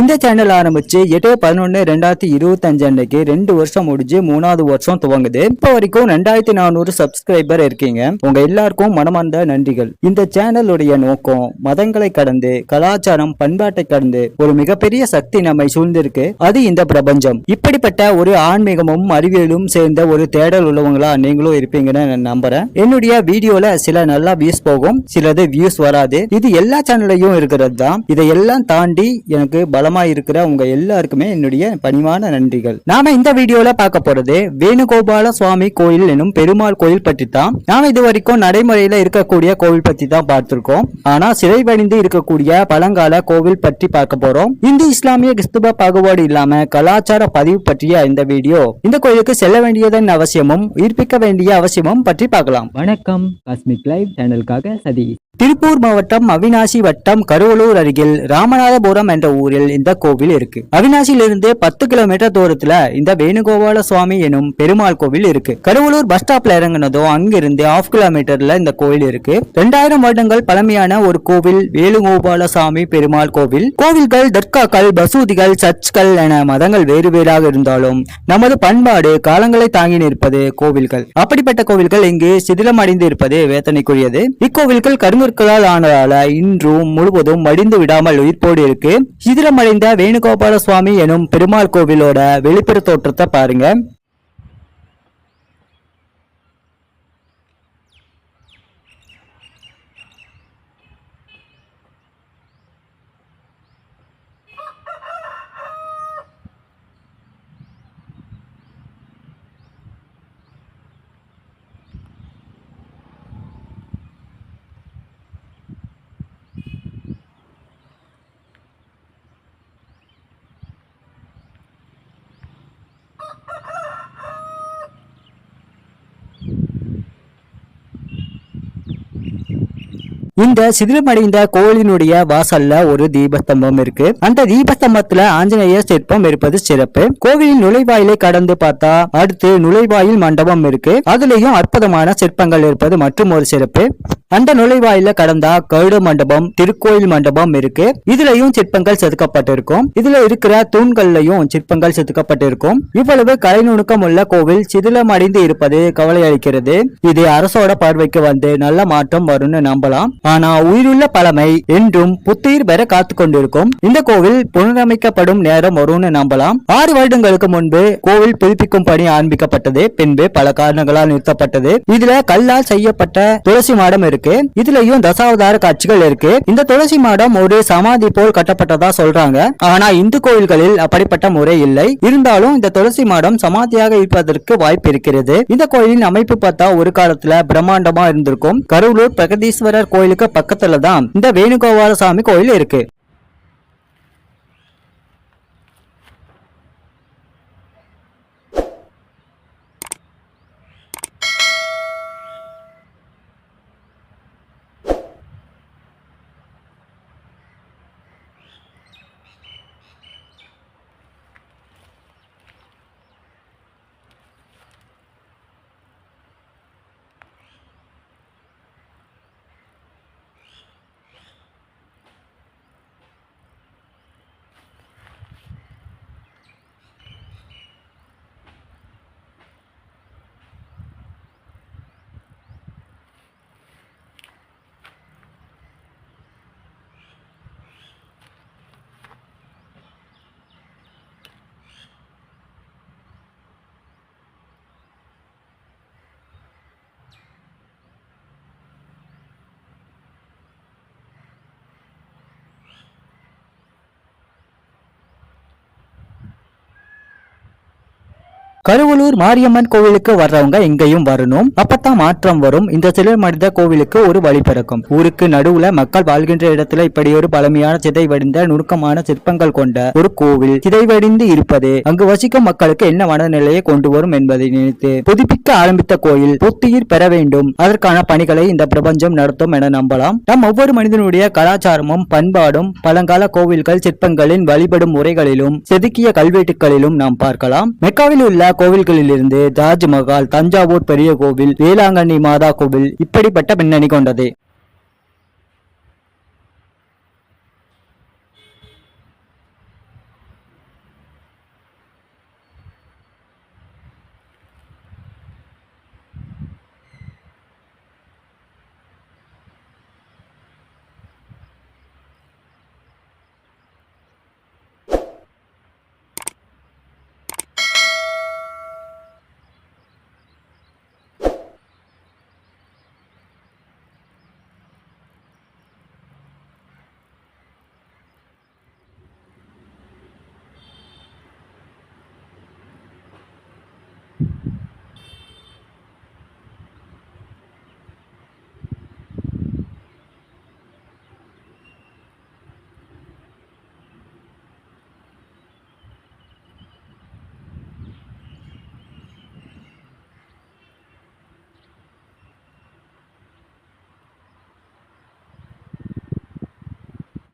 இந்த சேனல் ஆரம்பிச்சு எட்டு பதினொன்னு ரெண்டாயிரத்தி இருபத்தி அஞ்சு அன்னைக்கு ரெண்டு வருஷம் முடிஞ்சு மூணாவது வருஷம் துவங்குது. இப்போ வரைக்கும் ரெண்டாயிரத்தி நானூறு சப்ஸ்கிரைபர் இருக்கீங்க. உங்க எல்லாருக்கும் மனமார்ந்த நன்றிகள். இந்த சேனலுடைய நோக்கம் மதங்களை கடந்து கலாச்சாரம் பண்பாட்டை கடந்து ஒரு மிகப்பெரிய சக்தி நம்மை சூழ்ந்திருக்கு. அது இந்த பிரபஞ்சம். இப்படிப்பட்ட ஒரு ஆன்மீகமும் அறிவியலும் சேர்ந்த ஒரு தேடல் உள்ளவங்களா நீங்களும் இருப்பீங்கன்னு நான் நம்புறேன். என்னுடைய வீடியோல சில நல்லா வியூஸ் போகும். சிலது வியூஸ் வராது. இது எல்லா சேனல்லையும் இருக்கிறது தான். இதையெல்லாம் தாண்டி எனக்கு பலமா இருக்கிற உங்க எல்லாருக்குமே என்னுடைய பணிவான நன்றிகள். நாம இந்த வீடியோல பார்க்க போறது வேணுகோபால சுவாமி கோயில் எனும் பெருமாள் கோயில் பற்றி தான் நாம இது வரைக்கும் நடைமுறையில இருக்கக்கூடிய கோவில் பத்தி தான் பார்த்திருக்கோம். ஆனா சிறை வணிந்து இருக்கக்கூடிய பழங்கால கோவில் பற்றி பார்க்க போறோம். இந்து இஸ்லாமிய கிறிஸ்துவ பாகுபாடு இல்லாம கலாச்சார பதிவு பற்றிய இந்த வீடியோ. இந்த கோயிலுக்கு செல்ல வேண்டியதன் அவசியமும் உயிர்ப்பிக்க வேண்டிய அவசியமும் பற்றி பார்க்கலாம். வணக்கம். காஸ்மிக் லைவ் சேனலுக்காக சதீஷ். திருப்பூர் மாவட்டம் அவினாசி வட்டம் கருவலூர் அருகில் ராமநாதபுரம் என்ற ஊரில் இந்த கோவில் இருக்கு. அவினாசியிலிருந்து பத்து கிலோமீட்டர் தூரத்துல இந்த வேணுகோபால சுவாமி எனும் பெருமாள் கோவில் இருக்கு. கருவலூர் பஸ் ஸ்டாப்ல இறங்கினதும் அங்கிருந்து ஆஃப் கிலோமீட்டர்ல இந்த கோவில் இருக்கு. ரெண்டாயிரம் வருடங்கள் பழமையான ஒரு கோவில் வேணுகோபால சுவாமி பெருமாள் கோவில். கோவில்கள் தர்காக்கள் பசூதிகள் சர்ச்கள் என மதங்கள் வேறு வேறாக இருந்தாலும் நமது பண்பாடு காலங்களை தாங்கி நிற்பது கோவில்கள். அப்படிப்பட்ட கோவில்கள் இங்கு சிதிலம் அடைந்து இருப்பது வேதனைக்குரியது. இக்கோவில்கள் கருங்கற்களால் ஆனதால இன்றும் முழுவதும் மடிந்து விடாமல் உயிர்ப்போடு இருக்கு. சிதிலமடைந்த வேணுகோபால சுவாமி எனும் பெருமாள் கோவிலோட வெளிப்புற தோற்றத்தை பாருங்க. இந்த சிதிலமடைந்த கோயிலினுடைய வாசல்ல ஒரு தீபஸ்தம்பம் இருக்கு. அந்த தீபஸ்தம்பத்துல ஆஞ்சநேயர் சிற்பம் இருப்பது சிறப்பு. கோவிலின் நுழைவாயிலை கடந்து பார்த்தா அடுத்து நுழைவாயில் மண்டபம் இருக்கு. அதுலயும் அற்புதமான சிற்பங்கள் இருப்பது மற்றும் ஒரு சிறப்பு. அந்த நுழைவாயில கடந்தா கருட மண்டபம் திருக்கோயில் மண்டபம் இருக்கு. இதுலயும் சிற்பங்கள் செதுக்கப்பட்டிருக்கும். இதுல இருக்கிற தூண்கள்லயும் சிற்பங்கள் செதுக்கப்பட்டிருக்கும். இவ்வளவு கலை நுணுக்கம் உள்ள கோவில் சிதிலம் அடைந்து இருப்பது கவலை அளிக்கிறது. இது அரசோட பார்வைக்கு வந்து நல்ல மாற்றம் வரும்னு நம்பலாம். ஆனா உயிருள்ள பழமை என்றும் புத்துயிர் பெற காத்து கொண்டிருக்கும் இந்த கோவில் புனரமைக்கப்படும் நேரம் வரும்னு நம்பலாம். ஆறு வருடங்களுக்கு முன்பு கோவில் புதுப்பிக்கும் பணி ஆரம்பிக்கப்பட்டது. பின்பு பல காரணங்களால் நிறுத்தப்பட்டது. இதுல கல்லால் செய்யப்பட்ட துளசி மாடம் இருக்கு. இதுலயும் தசாவதார காட்சிகள் இருக்கு. இந்த துளசி மாடம் ஒரு சமாதி போல் கட்டப்பட்டதா சொல்றாங்க. ஆனா இந்து கோயில்களில் அப்படிப்பட்ட முறை இல்லை. இருந்தாலும் இந்த துளசி மாடம் சமாதியாக இருப்பதற்கு வாய்ப்பு இருக்கிறது. இந்த கோயிலின் அமைப்பு பார்த்தா ஒரு காலத்துல பிரம்மாண்டமா இருந்திருக்கும். கருவூர் பிரகதீஸ்வரர் கோயில் கோயிலுக்கு பக்கத்துல தான் இந்த வேணுகோபால சாமி கோயில் இருக்கு. கருவலூர் மாரியம்மன் கோவிலுக்கு வர்றவங்க இங்கேயும் வரணும். அப்பதான் மாற்றம் வரும். இந்த சிலர் மனித கோவிலுக்கு ஒரு வழி பிறக்கும். ஊருக்கு நடுவுல மக்கள் வாழ்கின்ற இடத்துல இப்படி ஒரு பழமையான சிதை வடிந்த நுணுக்கமான சிற்பங்கள் கொண்ட ஒரு கோவில் சிதைவடிந்து இருப்பது அங்கு வசிக்கும் மக்களுக்கு என்ன மனநிலையை கொண்டு வரும் என்பதை நினைத்து புதுப்பிக்க ஆரம்பித்த கோயில் புத்துயிர் பெற வேண்டும். அதற்கான பணிகளை இந்த பிரபஞ்சம் நடத்தும் என நம்பலாம். நம் ஒவ்வொரு மனிதனுடைய கலாச்சாரமும் பண்பாடும் பழங்கால கோவில்கள் சிற்பங்களின் வழிபடும் முறைகளிலும் செதுக்கிய கல்வெட்டுகளிலும் நாம் பார்க்கலாம். மெக்காவில் உள்ள கோவில்களிலிருந்து தாஜ்மஹால் தஞ்சாவூர் பெரிய கோவில் வேளாங்கண்ணி மாதா கோவில் இப்படிப்பட்ட பின்னணி கொண்டது.